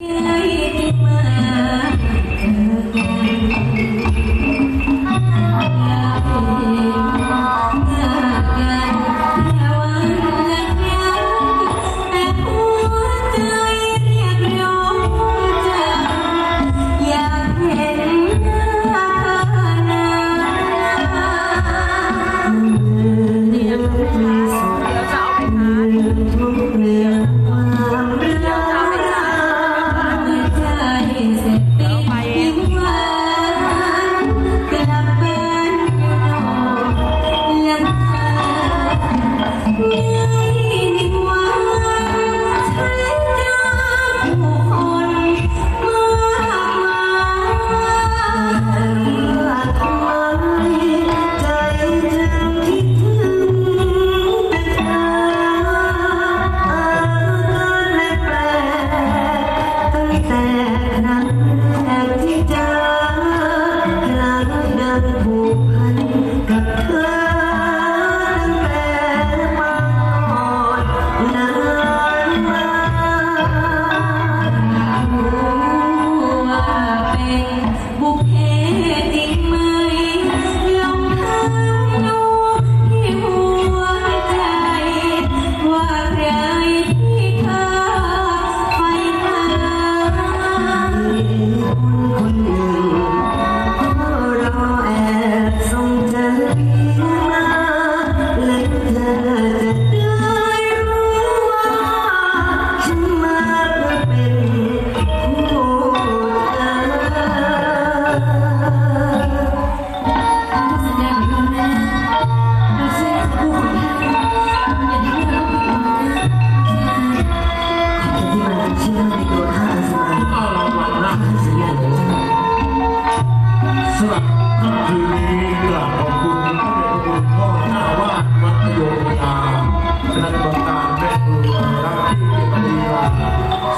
Hãy subscribe Thank you.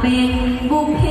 เป็นบุพเพ